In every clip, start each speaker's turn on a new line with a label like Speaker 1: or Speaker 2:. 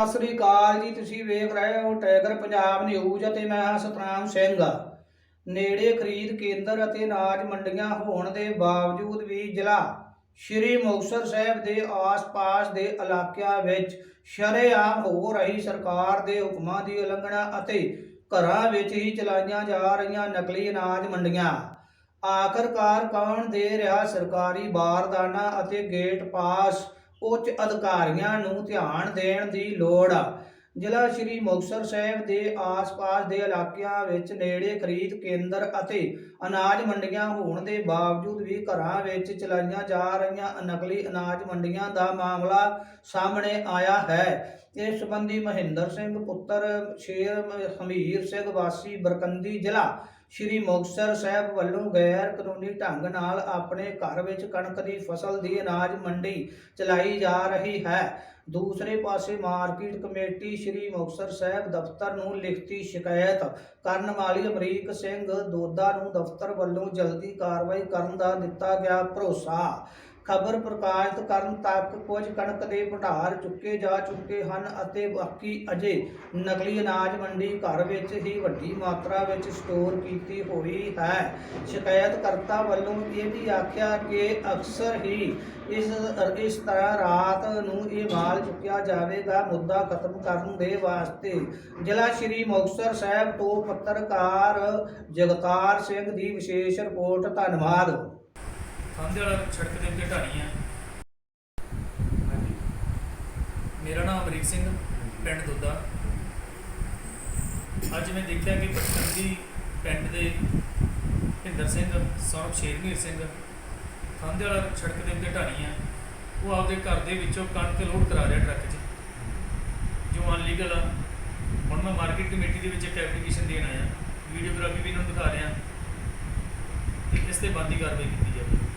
Speaker 1: ਸਤਿ ਸ੍ਰੀ ਅਕਾਲ ਜੀ, ਤੁਸੀਂ ਵੇਖ ਰਹੇ ਹੋ ਟਾਈਗਰ ਪੰਜਾਬ ਨਿਊਜ਼ ਅਤੇ ਮੈਂ ਹਾਂ ਸਤਨਾਮ ਸਿੰਘ। ਨੇੜੇ ਖਰੀਦ ਕੇਂਦਰ ਅਤੇ ਅਨਾਜ ਮੰਡੀਆਂ ਹੋਣ ਦੇ ਬਾਵਜੂਦ ਵੀ ਜ਼ਿਲ੍ਹਾ ਸ਼੍ਰੀ ਮੁਕਤਸਰ ਸਾਹਿਬ ਦੇ ਆਸ-ਪਾਸ ਦੇ ਇਲਾਕਿਆਂ ਵਿੱਚ ਸ਼ਰੇਆਮ ਹੋ ਰਹੀ ਸਰਕਾਰ ਦੇ ਹੁਕਮਾਂ ਦੀ ਉਲੰਘਣਾ ਅਤੇ ਘਰਾਂ ਵਿੱਚ ਹੀ ਚਲਾਈਆਂ ਜਾ ਰਹੀਆਂ ਨਕਲੀ ਅਨਾਜ ਮੰਡੀਆਂ। ਆਖਰਕਾਰ ਕੌਣ ਦੇ ਰਿਹਾ ਸਰਕਾਰੀ ਬਾਰਦਾਨਾ ਅਤੇ ਗੇਟ ਪਾਸ? ਉੱਚ ਅਧਿਕਾਰੀਆਂ ਨੂੰ ਧਿਆਨ ਦੇਣ ਦੀ ਲੋੜ ਆ। ਜ਼ਿਲ੍ਹਾ ਸ਼੍ਰੀ ਮੁਕਤਸਰ ਸਾਹਿਬ ਦੇ ਆਸ-ਪਾਸ ਦੇ ਇਲਾਕਿਆਂ ਵਿੱਚ ਨੇੜੇ ਖਰੀਦ ਕੇਂਦਰ ਅਤੇ ਅਨਾਜ ਮੰਡੀਆਂ ਹੋਣ ਦੇ ਬਾਵਜੂਦ ਵੀ ਘਰਾਂ ਵਿੱਚ ਚਲਾਈਆਂ ਜਾ ਰਹੀਆਂ ਨਕਲੀ ਅਨਾਜ ਮੰਡੀਆਂ ਦਾ ਮਾਮਲਾ ਸਾਹਮਣੇ ਆਇਆ ਹੈ। ਇਸ ਸੰਬੰਧੀ ਮਹਿੰਦਰ ਸਿੰਘ ਪੁੱਤਰ, ਸ਼ੇਰ ਹਮੀਰ ਸਿੰਘ ਵਾਸੀ, ਬਰਕੰਦੀ ਜ਼ਿਲ੍ਹਾ ਸ਼੍ਰੀ ਮੁਕਤਸਰ ਸਾਹਿਬ ਵੱਲੋਂ ਗੈਰ ਕਾਨੂੰਨੀ ਢੰਗ ਨਾਲ ਆਪਣੇ ਘਰ ਵਿੱਚ ਕਣਕ ਦੀ ਫਸਲ ਦੀ ਅਨਾਜ ਮੰਡੀ ਚਲਾਈ ਜਾ ਰਹੀ ਹੈ। ਦੂਸਰੇ ਪਾਸੇ ਮਾਰਕੀਟ ਕਮੇਟੀ ਸ਼੍ਰੀ ਮੁਕਤਸਰ ਸਾਹਿਬ ਦਫ਼ਤਰ ਨੂੰ ਲਿਖਤੀ ਸ਼ਿਕਾਇਤ ਕਰਨ ਵਾਲੀ ਅਮਰੀਕ ਸਿੰਘ ਦੋਦਾ ਨੂੰ ਦਫ਼ਤਰ ਵੱਲੋਂ ਜਲਦੀ ਕਾਰਵਾਈ ਕਰਨ ਦਾ ਦਿੱਤਾ ਗਿਆ ਭਰੋਸਾ। ਖਬਰ ਪ੍ਰਕਾਸ਼ਿਤ ਕਰਨ ਤੱਕ ਕੁਝ ਕਣਕ ਦੇ ਭੰਡਾਰ ਚੁੱਕੇ ਜਾ ਚੁੱਕੇ ਹਨ ਅਤੇ ਬਾਕੀ ਅਜੇ ਨਕਲੀ ਅਨਾਜ ਮੰਡੀ ਘਰ ਵਿੱਚ ਹੀ ਵੱਡੀ ਮਾਤਰਾ ਵਿੱਚ ਸਟੋਰ ਕੀਤੀ ਹੋਈ ਹੈ। ਸ਼ਿਕਾਇਤਕਰਤਾ ਵੱਲੋਂ ਇਹ ਵੀ ਆਖਿਆ ਕਿ ਅਕਸਰ ਹੀ ਇਸ ਇਸ ਤਰ੍ਹਾਂ ਰਾਤ ਨੂੰ ਇਹ ਮਾਲ ਚੁੱਕਿਆ ਜਾਵੇਗਾ। ਮੁੱਦਾ ਖਤਮ ਕਰਨ ਦੇ ਵਾਸਤੇ ਜ਼ਿਲ੍ਹਾ ਸ਼੍ਰੀ ਮੁਕਤਸਰ ਸਾਹਿਬ ਤੋਂ ਪੱਤਰਕਾਰ ਜਗਤਾਰ ਸਿੰਘ ਦੀ ਵਿਸ਼ੇਸ਼ ਰਿਪੋਰਟ। ਧੰਨਵਾਦ।
Speaker 2: ਖਾਂਦੇ ਵਾਲਾ ਸੜਕ ਦੇ ਉੱਤੇ ਢਾਣੀ ਆ। ਮੇਰਾ ਨਾਮ ਅਮਰੀਕ ਸਿੰਘ, ਪਿੰਡ ਦੁੱਦਾ ਅੱਜ ਮੈਂ ਦੇਖਿਆ ਕਿ ਪਟਕੰਦੀ ਪਿੰਡ ਦੇ ਭਿੰਦਰ ਸਿੰਘ, ਸੌਰਵ ਸ਼ੇਰਮੀਰ ਸਿੰਘ ਖਾਂਦੇ ਵਾਲਾ ਸੜਕ ਦੇ ਉੱਤੇ ਢਾਣੀ ਆ। ਉਹ ਆਪਦੇ ਘਰ ਦੇ ਵਿੱਚੋਂ ਕਣਕ ਲੋਡ ਕਰਾ ਰਿਹਾ ਟਰੱਕ 'ਚ। ਜੋ ਅਨਲੀਗਲ ਆ। ਹੁਣ ਮੈਂ ਮਾਰਕੀਟ ਕਮੇਟੀ ਦੇ ਵਿੱਚ ਇੱਕ ਐਪਲੀਕੇਸ਼ਨ ਦੇਣ ਆਇਆ। ਵੀਡੀਓਗ੍ਰਾਫੀ ਵੀ ਇਹਨਾਂ ਨੂੰ ਦਿਖਾ ਰਿਹਾ। ਇਸ ਤੇ ਬੰਦੀ ਕਾਰਵਾਈ ਕੀਤੀ ਜਾਵੇ।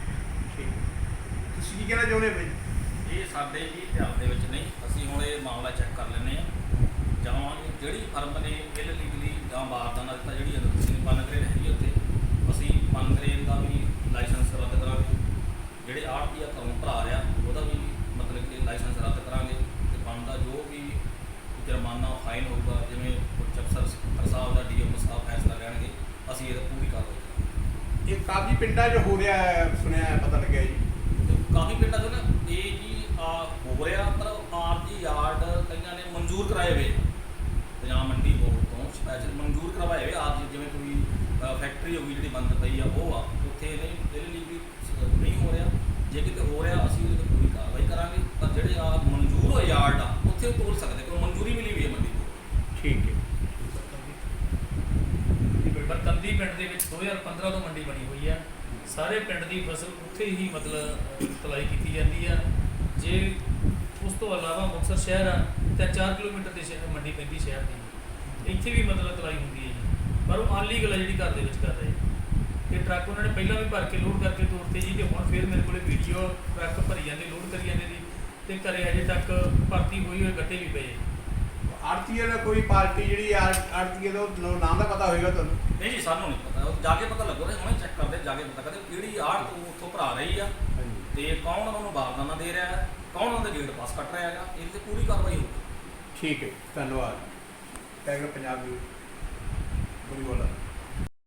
Speaker 3: ਤੁਸੀਂ ਕੀ ਕਹਿਣਾ ਚਾਹੁੰਦੇ ਹੋ ਬਈ?
Speaker 4: ਇਹ ਸਾਡੇ ਹੀ ਧਿਆਨ ਦੇ ਵਿੱਚ ਨਹੀਂ। ਅਸੀਂ ਹੁਣ ਇਹ ਮਾਮਲਾ ਚੈੱਕ ਕਰ ਲੈਂਦੇ ਆ ਜਾਵਾਂਗੇ ਜਿਹੜੀ ਫਰਮ ਨੇ ਇਲੀਗਲੀ ਜਾਂ ਬਾਰਦਾਨਾ ਦਿੱਤਾ ਜਿਹੜੀ ਅਸੀਂ ਪਨਗਰੇਨ ਹੈਗੀ ਉੱਥੇ, ਅਸੀਂ ਪਨਗਰੇਨ ਦਾ ਵੀ ਲਾਇਸੈਂਸ ਰੱਦ ਕਰਾਂਗੇ। ਜਿਹੜੇ ਆੜਤੀਆ ਘਰੋਂ ਭਰਾ ਰਿਹਾ, ਉਹਦਾ ਵੀ ਮਤਲਬ ਕਿ ਲਾਇਸੈਂਸ ਰੱਦ ਕਰਾਂਗੇ। ਤੇ ਬਣਦਾ ਜੋ ਵੀ ਜੁਰਮਾਨਾ ਫਾਈਨ ਹੋਊਗਾ ਜਿਵੇਂ ਉੱਚ ਅਫਸਰ ਸਰ ਸਾਹਿਬ ਦਾ ਡੀਐਮ ਸਾਹਿਬ ਫੈਸਲਾ ਲੈਣਗੇ ਅਸੀਂ ਇਹਦਾ ਪੂਰੀ ਕਾਰਵਾਈ ਕਰਾਂਗੇ
Speaker 3: ਇਹ ਕਾਫੀ ਪਿੰਡਾਂ 'ਚ ਹੋ ਰਿਹਾ ਹੈ ਸੁਣਿਆ ਹੈ, ਪਤਾ ਲੱਗਿਆ ਜੀ।
Speaker 4: ਕਾਫੀ ਪਿੰਡਾਂ 'ਚ ਨਾ ਇਹ ਜੀ ਆ ਹੋ ਰਿਹਾ ਪਰ ਆਰਜੀ ਯਾਰਡ ਕਈਆਂ ਨੇ ਮਨਜ਼ੂਰ ਕਰਾਏ ਹੋਏ ਆ। ਪੰਜਾਬ ਮੰਡੀ ਬੋਰਡ ਤੋਂ ਸਪੈਸ਼ਲ ਮਨਜ਼ੂਰ ਕਰਵਾਏ ਹੋਏ ਆਰਜੀ ਜਿਵੇਂ ਕੋਈ ਫੈਕਟਰੀ ਹੋ ਗਈ ਜਿਹੜੀ ਬੰਦ ਪਈ ਆ ਉਹ ਆ ਉੱਥੇ ਨਹੀਂ ਇਹਦੇ ਲਈ ਵੀ ਸ- ਨਹੀਂ ਹੋ ਰਿਹਾ। ਜੇ ਕਿਤੇ ਹੋ ਰਿਹਾ ਅਸੀਂ ਉਹਦੇ ਤੇ ਪੂਰੀ ਕਾਰਵਾਈ ਕਰਾਂਗੇ। ਪਰ ਜਿਹੜੇ ਆ ਮਨਜ਼ੂਰ ਹੋਏ ਯਾਰਡ ਆ ਉੱਥੇ ਉਹ ਤੋਲ ਸਕਦੇ ਕੋਈ ਮਨਜ਼ੂਰੀ ਮਿਲੀ ਹੋਈ ਹੈ ਮੰਡੀ ਤੋਂ।
Speaker 3: ਠੀਕ ਹੈ।
Speaker 2: ਬਰਤੰਦੀ ਪਿੰਡ ਦੇ ਵਿੱਚ 2015 ਤੋਂ ਮੰਡੀ ਬਣੀ ਹੋਈ ਆ। ਸਾਰੇ ਪਿੰਡ ਦੀ ਫਸਲ ਉੱਥੇ ਹੀ ਮਤਲਬ ਤਲਾਈ ਕੀਤੀ ਜਾਂਦੀ ਆ। ਜੇ ਉਸ ਤੋਂ ਇਲਾਵਾ ਮੁਕਤਸਰ ਸ਼ਹਿਰ ਆ, ਤਾਂ 4 ਕਿਲੋਮੀਟਰ ਦੇ ਸ਼ਹਿਰ ਮੰਡੀ ਪੈਂਦੀ ਸ਼ਹਿਰ ਦੀ। ਇੱਥੇ ਵੀ ਮਤਲਬ ਤਲਾਈ ਹੁੰਦੀ ਹੈ ਜੀ। ਪਰ ਉਹ ਅਨਲੀਗਲ ਆ ਜਿਹੜੀ ਘਰ ਦੇ ਵਿੱਚ ਕਰ ਰਹੇ ਇਹ ਟਰੱਕ ਉਹਨਾਂ ਨੇ ਪਹਿਲਾਂ ਵੀ ਭਰ ਕੇ ਲੋਡ ਕਰਕੇ ਤੋਰਤੇ ਜੀ, ਤੇ ਹੁਣ ਫਿਰ ਮੇਰੇ ਕੋਲੇ ਵੀਡੀਓ ਟਰੱਕ ਭਰੀ ਜਾਂਦੇ, ਲੋਡ ਕਰੀ ਜਾਂਦੇ ਜੀ। ਤੇ ਘਰੇ ਅਜੇ ਤੱਕ ਭਰਤੀ ਹੋਈ ਹੋਏ ਗੱਟੇ ਵੀ ਪਏ
Speaker 3: ਆਰਤੀਏ ਦਾ ਕੋਈ ਪਾਰਟੀ ਜਿਹੜੀ ਆਰਤੀਏ ਦਾ ਉਹ ਨਾਮ ਦਾ ਪਤਾ ਹੋਏਗਾ ਤੁਹਾਨੂੰ?
Speaker 4: ਨਹੀਂ ਜੀ ਸਾਨੂੰ ਨਹੀਂ ਪਤਾ। ਉਹ ਜਾ ਕੇ ਪਤਾ ਲੱਗੂਗਾ ਹੁਣੇ ਚੈੱਕ ਕਰਦੇ ਜਾ ਕੇ ਪਤਾ ਕਰਦੇ ਕਿਹੜੀ ਆੜ ਤੋਂ ਉੱਥੋਂ ਭਰਾ ਰਹੀ ਆ। ਤੇ ਕੌਣ ਉਹਨਾਂ ਨੂੰ ਬਾਰਦਾਨਾ ਦੇ ਰਿਹਾ ਹੈ? ਕੌਣ ਉਹਨਾਂ ਦੇ ਗੇਟ ਪਾਸ ਕੱਟ ਰਿਹਾ ਹੈਗਾ? ਇਹਦੀ ਤੇ ਪੂਰੀ ਕਾਰਵਾਈ ਹੋਊਗੀ।
Speaker 3: ਠੀਕ ਹੈ ਧੰਨਵਾਦ। ਟਾਈਗਰ ਪੰਜਾਬ ਦੀ